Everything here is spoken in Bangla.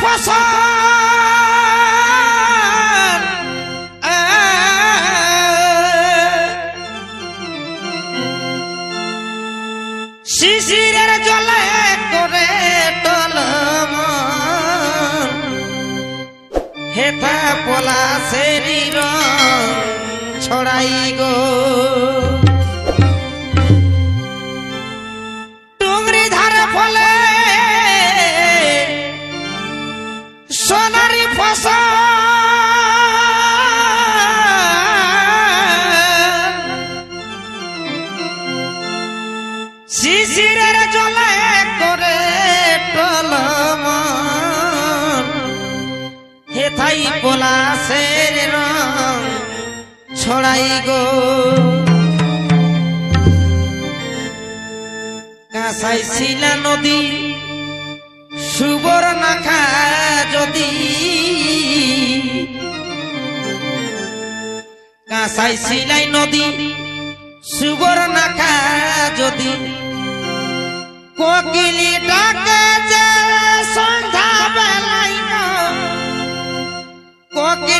ফসল। শিশিরের জলে করে টলম হেথা পলা শরীর ছড়াই গো। শিশিরের জলে করে টলম হেথাই পলাশের রং ছড়াই গো। কাঁসাই শিলা নদী সুবর্ণাখা যদি। কাঁসাই শিলাই নদী সুবর্ণাখা যদি।